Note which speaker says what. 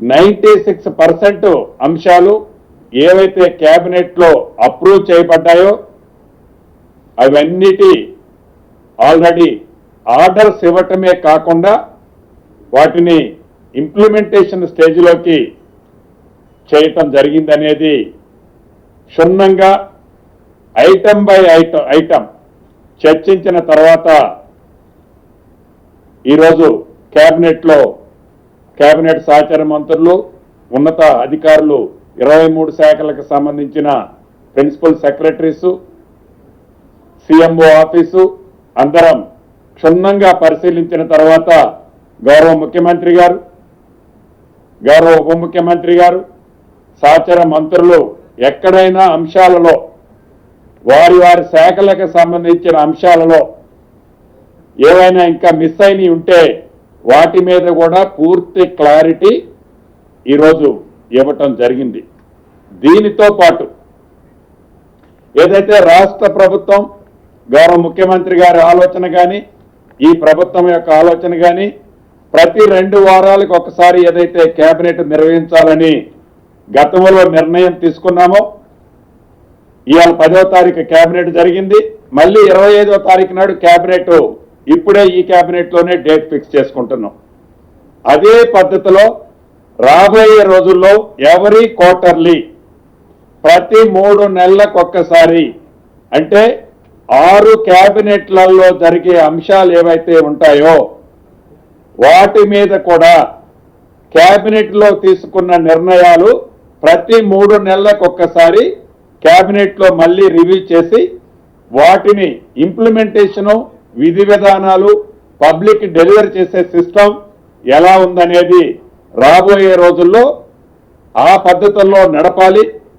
Speaker 1: Ninety six percent అంశాలు ఏవైతే క్యాబినెట్లో అప్రూవ్ చేయబడ్డాయో అవన్నిటి ఆల్రెడీ ఆర్డర్స్ ఇవ్వటమే కాకుండా వాటిని ఇంప్లిమెంటేషన్ స్టేజ్లోకి చేయటం జరిగిందనేది క్షుణ్ణంగా ఐటమ్ బై ఐటమ్ ఐటమ్ చర్చించిన తర్వాత ఈరోజు క్యాబినెట్లో కేబినెట్ సహచార మంత్రులు ఉన్నత అధికారులు ఇరవై మూడు శాఖలకు సంబంధించిన ప్రిన్సిపల్ సెక్రటరీసు సీఎంఓ ఆఫీసు అందరం క్షుణ్ణంగా పరిశీలించిన తర్వాత గౌరవ ముఖ్యమంత్రి గారు గౌరవ ఉప ముఖ్యమంత్రి గారు సహచర మంత్రులు ఎక్కడైనా అంశాలలో వారి వారి శాఖలకు సంబంధించిన అంశాలలో ఏవైనా ఇంకా మిస్ అయినవి ఉంటే వాటి మీద కూడా పూర్తి క్లారిటీ ఈరోజు ఇవ్వటం జరిగింది. దీనితో పాటు ఏదైతే రాష్ట్ర ప్రభుత్వం గౌరవ ముఖ్యమంత్రి గారి ఆలోచన కానీ ఈ ప్రభుత్వం యొక్క ఆలోచన కానీ ప్రతి రెండు వారాలకు ఒకసారి ఏదైతే కేబినెట్ నిర్వహించాలని గతంలో నిర్ణయం తీసుకున్నామో ఇవాళ పదవ తారీఖు కేబినెట్ జరిగింది. మళ్ళీ ఇరవై ఐదో తారీఖు నాడు కేబినెట్ ఇప్పుడే ఈ క్యాబినెట్లోనే డేట్ ఫిక్స్ చేసుకుంటున్నాం. అదే పద్ధతిలో రాబోయే రోజుల్లో ఎవరీ క్వార్టర్లీ ప్రతి మూడు నెలలకు ఒక్కసారి అంటే ఆరు క్యాబినెట్లలో జరిగే అంశాలు ఏవైతే ఉంటాయో వాటి మీద కూడా క్యాబినెట్లో తీసుకున్న నిర్ణయాలు ప్రతి మూడు నెలలకు ఒక్కసారి క్యాబినెట్లో మళ్ళీ రివ్యూ చేసి వాటిని ఇంప్లిమెంటేషను విధి విధానాలు పబ్లిక్ డెలివరీ చేసే సిస్టమ్ ఎలా ఉందనేది రాబోయే రోజుల్లో ఆ పద్ధతుల్లో నడపాలి.